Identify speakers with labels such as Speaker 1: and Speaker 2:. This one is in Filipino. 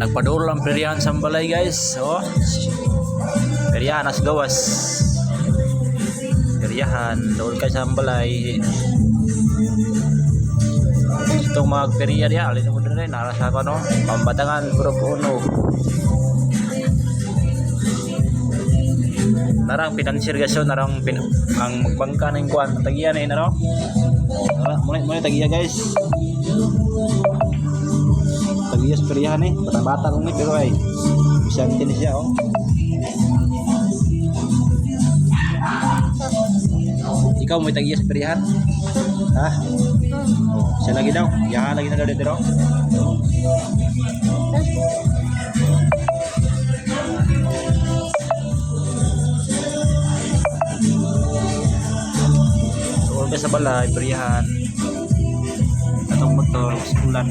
Speaker 1: Nagpaduro ang peryahan sa balay guys. Oh. Peryahan as gawas. Peryahan. Doon kayo sa balay. Itong mga perya diya. Alin mo din rin. Nara sa ano. Pambatangan. Grup 1. Narang pinansirgasyon. Narang pin ang magbangka ng kuwan. Tagiyan eh. Naro. Nara. Muna, muna tagiya guys. Sa peryahan eh. Bata-bata kong eh. Pero ay. Bisante na siya oh. Ikaw may tagiya sa peryahan? Ha? Siya lagi daw. Yahan lagi na daw dito. Ka sa balay, peryahan. Atong motor, skulan.